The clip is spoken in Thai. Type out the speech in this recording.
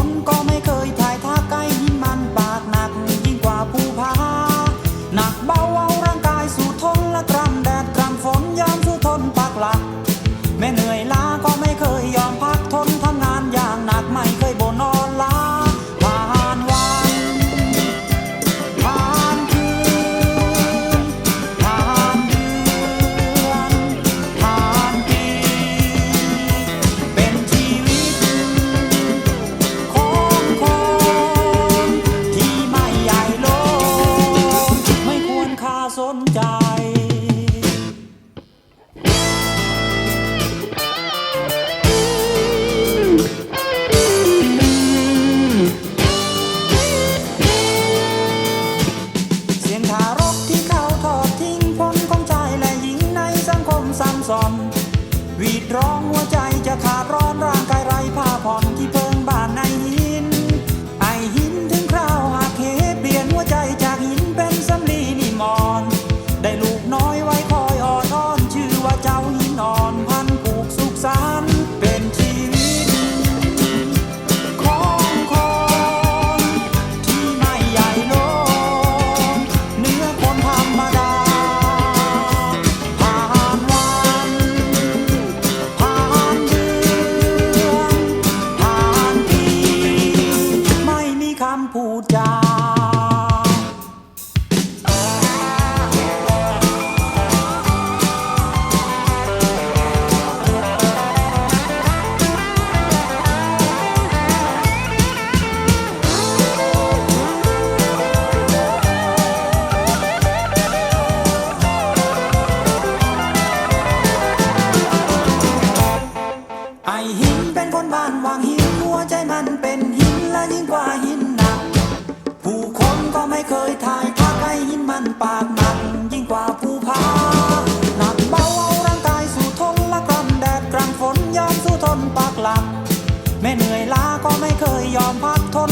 মন কম ข้าสนใจ เป็นคนบ้านวางหินหัวใจมันเป็นหินและยิ่งกว่าหินหนัก ผู้คนก็ไม่เคยทายทักให้หินมันปากหนักยิ่งกว่าภูผาหนักเบาเอาร่างกายสู้ทนละกลำแดดกลางฝนยอมสู้ทนปากหลัก ไม่เหนื่อยล้าก็ไม่เคยยอมพักทน